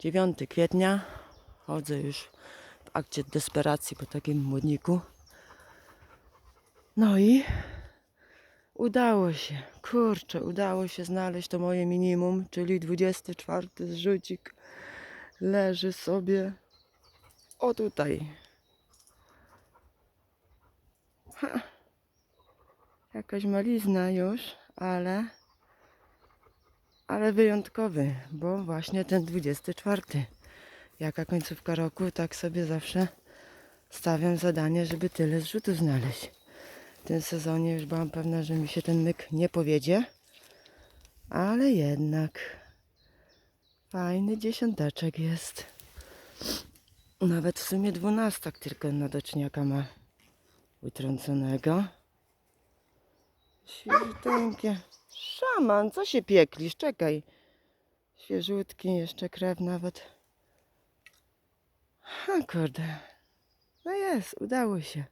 9 kwietnia. Chodzę już w akcie desperacji po takim młodniku. No i udało się. Kurczę, udało się znaleźć to moje minimum, czyli 24 zrzucik. Leży sobie o tutaj. Ha. Jakaś malizna już, ale ale wyjątkowy, bo właśnie ten 24. Jaka końcówka roku, tak sobie zawsze stawiam zadanie, żeby tyle zrzutów znaleźć. W tym sezonie już byłam pewna, że mi się ten myk nie powiedzie, ale jednak fajny dziesiąteczek jest. Nawet w sumie dwunastak tylko na doczniaka ma utrąconego. Świeżuteńkie. Szaman, co się pieklisz? Czekaj. Świeżutki, jeszcze krew nawet. Ha, kurde. No jest, udało się.